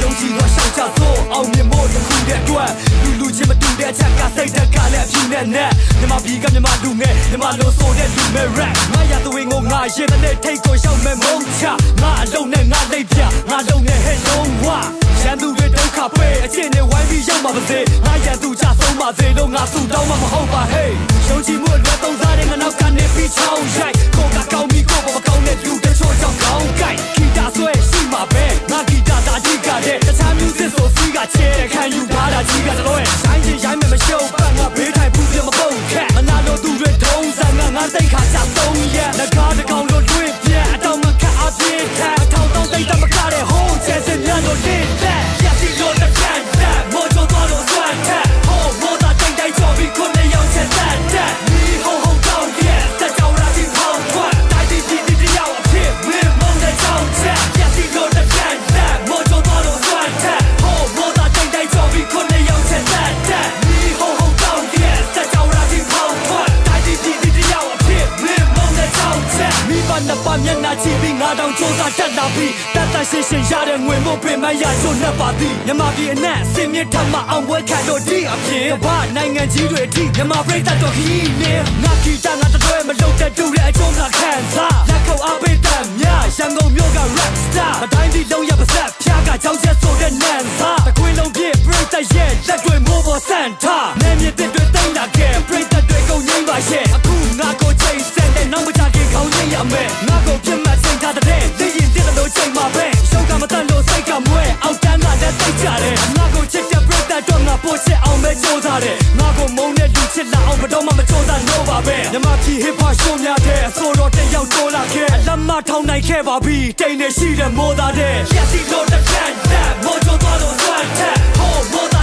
ယုံကြည်သောရှောင်ချသောအောင်မြင်ဖို့တစ်ခုတည်းအတွက်လူလူချင်းမတူတဲ့ချက်ကစိတ်တက်ကလည်းအပြည့်နဲ့နဲ့မြမပြည်ကမြမလူငယ်မြမလိုဆိုတဲ့လူမဲ့ rap ငါရသွေးငုံငါရင်နဲ့ထိတ်ကိုရောက်မဲ့မုံချငါအလုံးနဲ့ငါလိပ်ပြငါလုံးနဲ့ဟဲ့လုံးဝရန်သူတွေဒုက္ခပဲအချင်းနဲ့ဝိုင်းပြီးရောက်ပါပါစေငါရန်သူချဆုံးပါစေလို့ငါစုတောင်းမှမဟုတ်ပါ hey ယုံကြည်မှုအတွက်သုံးစားတဲ့ငါနောက်ကနေပြီးချောင်းရ နှစ်ပါးမျက်နှာကြည့်ပြီးငါတောင်စူးစမ်းတက်လာပြီးတတ်တတ်ရှင်းရှင်းရတဲ့ငွေမို့ပင်မရချို့နှက်ပါသည်မြမပြည်အနက်စင်မြင့်ထမအောင်ပွဲခံလို့ဒီအဖြစ်ဘာနိုင်ငံကြီးတွေအထိမြမပြိတ္တတော်ခီးနေငါခီတာငါတတွဲမလုပ်တဲ့တူတဲ့အကျုံးကခံစားလက်ခုပ်အပိတ်တမ်းများရန်ကုန်မြို့က rap star မတိုင်းဒီလုံးရပါဆက်ဖျားကကြောင်းချက်ဆိုတဲ့နန်စာတခွေလုံးပြည့်ပြိတ္တရဲ့လက်တွေမိုးပေါ်စန်ထားနေမြင့်တဲ့တွေတိမ့်လာခဲ့ ကိုမုန်းတဲ့လူချစ်လာအောင်ဘယ်တော့မှမကြိုးစားလို့ပါပဲမြမပြည် hip hop show များတဲ့အစိုးရတဲ့ရောက်တိုးလာခဲ့အလမထောင်းနိုင်ခဲ့ပါပြီတိမ်နေရှိတဲ့မိုးသားတဲ့ Yes လို့တဲ့ plan that မိုးချိုးသွားလို့ swan tap